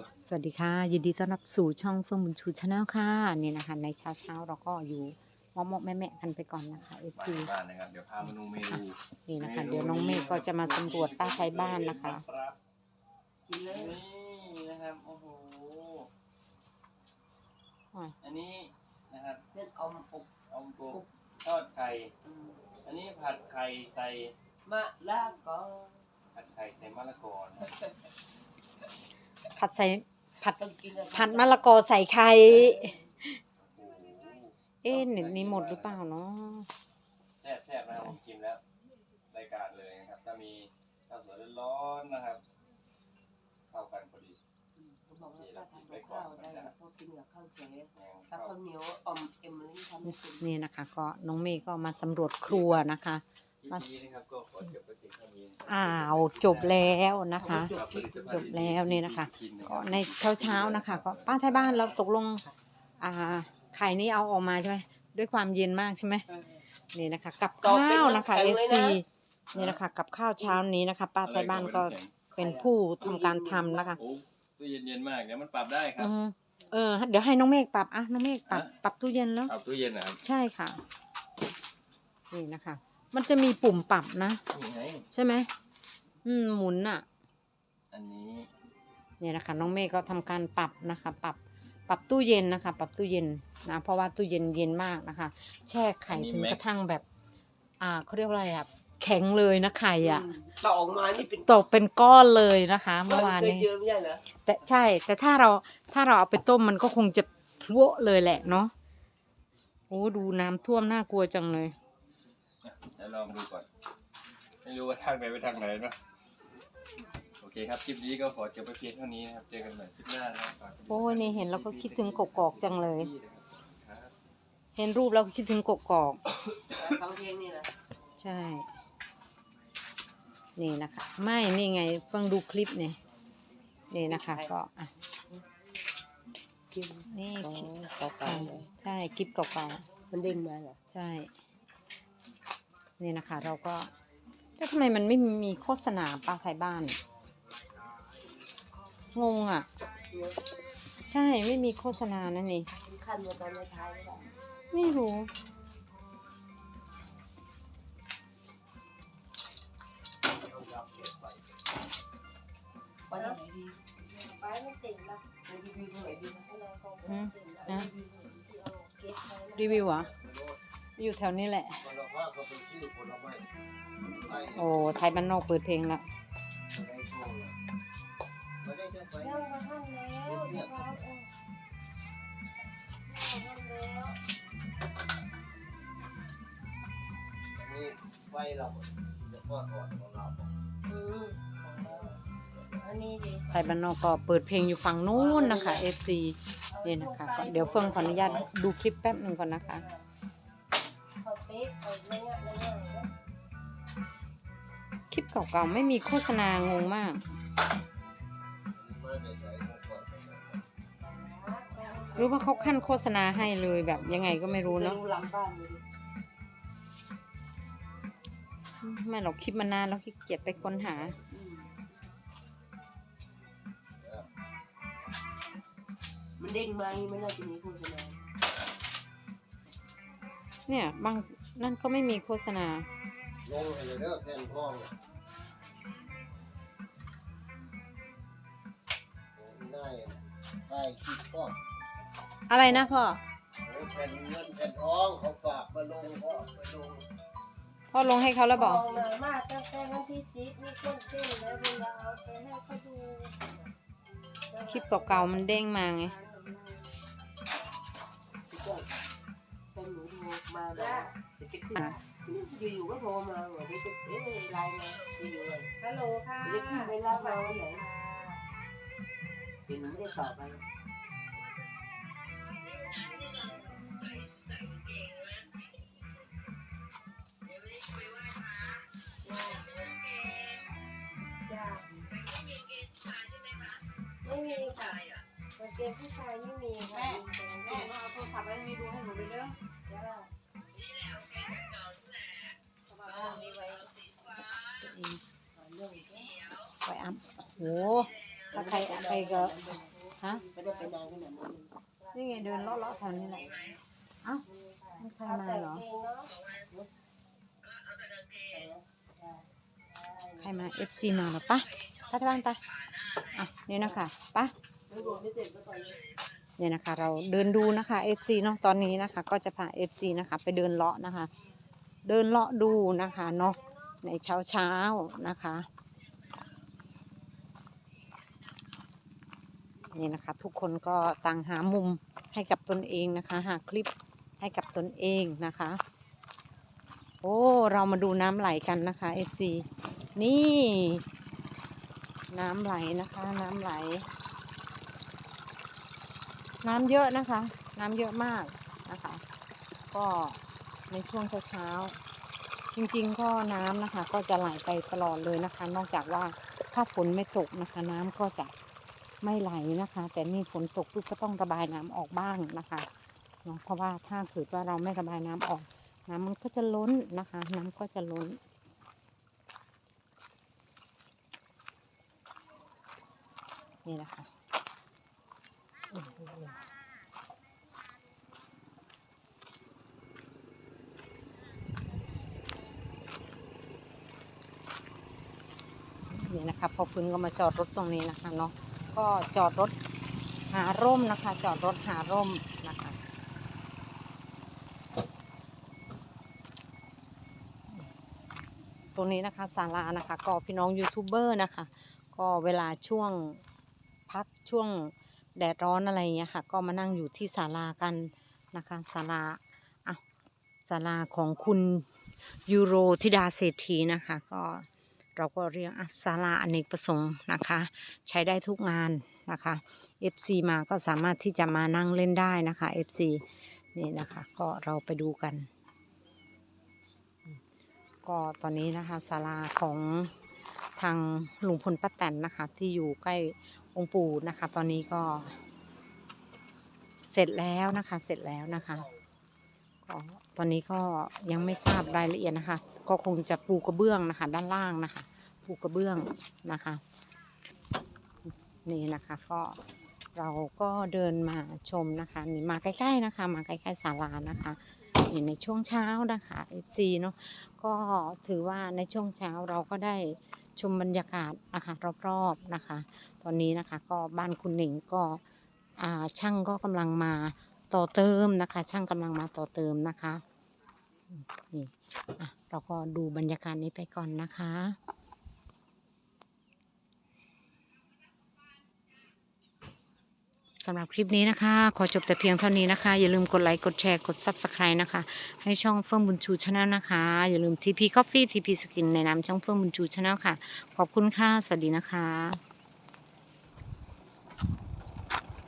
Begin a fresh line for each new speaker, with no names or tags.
ร็ว
สวัสดีค่ะยินดีต้อนรับสู่ช่องเฟื่องบุญชูชาแนลค่ะนี่นะคะในเช้าเช้าๆเราก็อยู่มอมๆแม่แม่ๆกันไปก่อนนะคะ
มา
FC
ที่บ้านนะครับเดี๋ยวพามาดูเมนู
นี่นะคะ เดี๋ยวน้องเมฆก็จะมาสำรวจป้าใช้บ้านนะคะ
รับกินเลยนี่นะครับโอ้โห
อะ
อันนี้นะครับ
เล่นอมอบ
อมกบทอดไข่อันนี้ผัดไข่ใส่
มะละกอ
ผัดไข่ใส่มะละกอนะครับ
ผัดใส่ผัด
ต้องกินกับ
ผัดมะละกอใส่ไข่
โอ้โห
เอ๊ะเน็ตนี้หมดหรือเปล่าเนาะ
แซ่บแซ่บนะครับผมกินแล้วรายการเลยนะครับถ้ามีข้าวสวยร้อนๆนะครับเข้ากันพอดี
เขาบอกว่าถ้าทำกับข้าวได้แล้วก็กินกับข้าวสวย
แห้ง
ถ้า
เข้า
ข้าวเหนียวอมเอ็มนี่ทำไม่เป็น
นี่นะคะ ก็น้องเมฆก็มาสำรวจครัวนะคะ
คลิปนี้นะครับก็ขอจบไปเพียงเท่านี้นะครับ
อ้าวจบแล้วนะคะ
ครับ
จบแล้วนี่นะคะ
กินนะค
ก็
รับ
ในเช้าเช้าๆนะคะก็ป้าไทยบ้านเราตกลง อ่าไข่นี้เอาออกมาใช่ไหมด้วยความเย็นมากใช่ไหมนี่นะคะ กับข้าวนะคะ FC นี่นะคะ กับข้าวเช้านี้นะคะ ป้าไทยบ้านก็เป็นผู้ทำการทำนะคะ
โอ้ตู้เย็นเย็นมากเดี๋ยวมันปรับได้ครั
อื
บ
มเออ เดี๋ยวให้น้องเมฆปรับอะน้องเมฆปรับ
ฮะ
ปรับตู้เย็นแล้ว
ปรับตู้เย็นนะครับ
ใช่ค่ะ นี่นะคะ มันจะมีปุ่มปรับนะ
นี่ไง
ใช่ไหมอืมหมุนอะ
อันนี้
เนี่ยนะคะน้องเมฆก็ทำการปรับนะคะ ปรับปรับตู้เย็นนะคะ ปรับตู้เย็นนะเพราะว่าตู้เย็นเย็นมากนะคะ แช่ไข่ถึงกระทั่งแบบ อ่าเขาเรียกว่าอะไรอะแข็งเลยนะไข่อะ
ต่อออกมานี่เป็น
ตกเป็นก้อนเลยนะคะเมื่อวาน
เคย
นี้
เจอไม่ใช่เหรอ
แต่ใช่แต่ถ้าเราถ้าเราเอาไปต้มมันก็คงจะพลวเลยแหละเนาะโอ้ดูน้ำท่วมน่ากลัวจังเลย
อะ เดี๋ยวลองดูก่อน ไม่รู้ว่าทางไหนไปทางไหนเนาะโอเคครับ คลิปนี้ก็ขอจบไปเพียงเท่านี้นะครับ เจอกันใหม่คลิปหน้านะครับฝากกดติดตาม
โอ้ยนี่เห็นแล้วก็คิดถึงกกอกจังเลย
ครับ
เห็นรูปแล้วก็คิดถึงกกอก
ฟังเพลงนี่นะ
ใช่ นี่นะคะ ไม่ นี่ไงฟังดูคลิปเนี่ยนี่นะคะ ก็อะ
กิน
นี่คลิป
ต่อไป
ใช่ใช่คลิปเก่าๆ
มันเด้งมาเหรอ
ใช่ นี่นะคะ เราก็แต่ทำไมมันไม่มีโฆษณาป้าไทยบ้าน งงอะ ใช่ไม่มีโฆษณานั่นนี่
เป็นขั้นมาตอนในท้ายหรือเปล่า
ไม่รู้
ไปแล้วไหนดีไปไม่ติดละไปรีวิวตรงไหนดีนะ
อืมนะรีวิวเหรอะอยู่แถวนี้แหละ
ผลไม้ก็เป็นชื่อผลไม้ไอ้
โอ้ไทยบ้านนอกเปิดเพลงละ
ได้โชว์เลยไม่ได้จะไป
เรื่องมาท่านแล้วนะครับเออเรื่องมาท่านแล้ว
มีไฟเราจะก็ถอดของเรา
อืมของเราอันนี้ดี
ไทยบ้านนอกก็เปิดเพลงอยู่ฝั่งนู้นนะคะ FC นี่นะคะก็เดี๋ยวเฟื่องขออนุญาตดูคลิปแป๊บหนึ่งก่อนนะคะ
เข
คลิปเก่าๆไม่มีโฆษณางงมาก
มาจะใช้ของก่อน
หรือว่าเขาขั้นโฆษณาให้เลยแบบยังไงก็ไม่รู้
จะ
เนาะ
รู้หลังบ้านเลย
ไม่หรอกคลิปมานานแล้วขี้เกียจไปค้นหา
อืมมันเด้งมาอย่างนี้ไม่น่าจะมีโฆษณา
เนี่ยบาง นั่นก็ไม่มีโฆษณา
ลงให้เลยเด้อแผ่นทองได้ได้คิดก็
อะไรนะพ่อ
แผ่นเงินแผ่นทองเขาฝากมาลงก็มาลง
พ่อลงให้เขาแล้วบอก
มองมามาตั้งแต่วันที่สิบมีคนเส้นแล้วเวลาเอาไปให้เขาดู
คลิปเก่าๆมันเด้งมาไง
พี่ก้อยเป็นหนูโทรมาแล้วจะจะขึ้น อยู่ๆก็โทรมาบอกว่าจะเอ๊ะไลน์มาอยู่ๆเลย
ฮัลโหลค่ะ
เดี๋ยวขึ้นไปรับเราวันไหนเดี๋ยวหนูไม่ได้ตอบไป
จ้าไม่มีค่ะกางเกงผู้ชายไม่มีค่ะ
แม่เอาโทรศัพท์ไว้ให้ดูให้หนูไปเด้อ
จ้า
ไว้อัพโหถ้าใครไปก็ฮะ
ไม่ได้ไปนานขนาดนั้น
นี่ไงเดินเลาะๆแถวนี้แหละเอ้าใครมาเหรอใครมา FC มาเหรอปะไปที่บ้านไปอะนี่นะคะปะ
เนนี้
เนี่ยนะคะ เราเดินดูนะคะ FC เนาะตอนนี้นะคะ ก็จะพา FC นะคะ ไปเดินเลาะนะคะ เดินเลาะดูนะคะเนาะ ในเช้าเช้านะคะ นี่นะคะ ทุกคนก็ต่างหามุมให้กับตนเองนะคะ หาคลิปให้กับตนเองนะคะ โอ้ เรามาดูน้ำไหลกันนะคะ FC นี่ น้ำไหลนะคะ น้ำไหล น้ำเยอะนะคะ น้ำเยอะมากนะคะ ก็ในช่วงเช้าๆ จริงๆก็น้ำนะคะ ก็จะไหลไปตลอดเลยนะคะ นอกจากว่าถ้าฝนไม่ตกนะคะ น้ำก็จะไม่ไหลนะคะ แต่นี่ฝนตกปุ๊บก็ต้องระบายน้ำออกบ้างนะคะเนาะเพราะว่าถ้าเกิดว่าเราไม่ระบายน้ำออก น้ำมันก็จะล้นนะคะ น้ำก็จะล้นนี่นะคะ นี่นะคะพอฟื้นก็มาจอดรถตรงนี้นะคะเนาะก็จอดรถหาร่มนะคะ จอดรถหาร่มนะคะ ตรงนี้นะคะศาลานะคะ ก็พี่น้องยูทูบเบอร์นะคะ ก็เวลาช่วงพักช่วงแดดร้อนอะไรอย่างเงี้ยค่ะ ก็มานั่งอยู่ที่ศาลากันนะคะศาลาอะศาลาของคุณยูโรธิดาเศรษฐีนะคะ ก็ เราก็เรียกอะศาลาอเนกประสงค์นะคะ ใช้ได้ทุกงานนะคะ FC มาก็สามารถที่จะมานั่งเล่นได้นะคะ FC นี่นะคะ ก็เราไปดูกัน ก็ตอนนี้นะคะศาลาของทางลุงพลป้าแตนนะคะ ที่อยู่ใกล้องค์ปู่นะคะ ตอนนี้ก็เสร็จแล้วนะคะ เสร็จแล้วนะคะ ตอนนี้ก็ยังไม่ทราบรายละเอียดนะคะ ก็คงจะปูกระเบื้องนะคะ ด้านล่างนะคะ ปูกระเบื้องนะคะ นี่นะคะก็เราก็เดินมาชมนะคะนี่มาใกล้ๆนะคะ มาใกล้ๆศาลานะคะนี่ในช่วงเช้านะคะ FC เนาะก็ถือว่าในช่วงเช้าเราก็ได้ชมบรรยากาศนะคะรอบๆนะคะ ตอนนี้นะคะก็บ้านคุณหนิงก็ช่างก็กำลังมา ต่อเติมนะคะ ช่างกำลังมาต่อเติมนะคะนี่อะเราก็ดูบรรยากาศนี้ไปก่อนนะคะสำหรับคลิปนี้นะคะ ขอจบแต่เพียงเท่านี้นะคะ อย่าลืมกดไลค์กดแชร์กด Subscribe นะคะ ให้ช่องเฟื่องบุญชูชาแนลนะคะ อย่าลืม TP Coffee TP Skin ในนามช่องเฟื่องบุญชูชาแนลค่ะ ขอบคุณค่ะ สวัสดีนะคะ